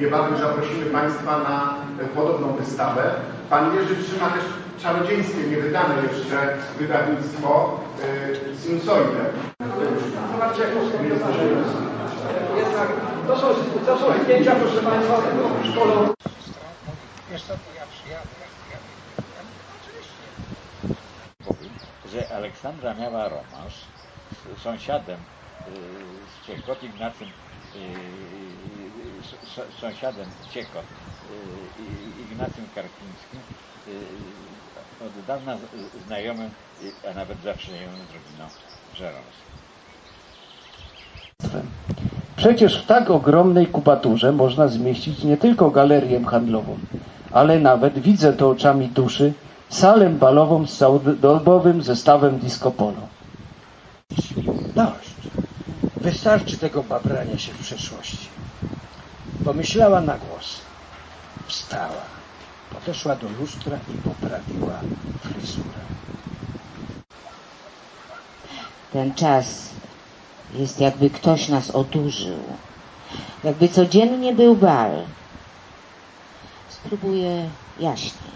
Niebawem zaprosimy Państwa na podobną wystawę. Pan Jerzy trzyma też czarodziejskie, niewydane jeszcze wydawnictwo e, Sinusoidem. Zobaczcie, jak to to są, to są zdjęcia, proszę Państwa, tego szkolą. powiem, że Aleksandra miała romans z sąsiadem y, z Ciekot, Ignacym, y, sąsiadem Ciekot, y, Ignacym Karpińskim, y, od dawna znajomym, y, a nawet zaprzyjaźnionym z rodziną Żeromską. Przecież w tak ogromnej kubaturze można zmieścić nie tylko galerię handlową, ale nawet, widzę to oczami duszy, salę balową z całodobowym zestawem disco polo. Dość. Wystarczy tego babrania się w przeszłości. Pomyślała na głos. Wstała. Podeszła do lustra i poprawiła fryzurę. Ten czas jest jakby ktoś nas odurzył. Jakby codziennie był bal. Spróbuję jaśniej.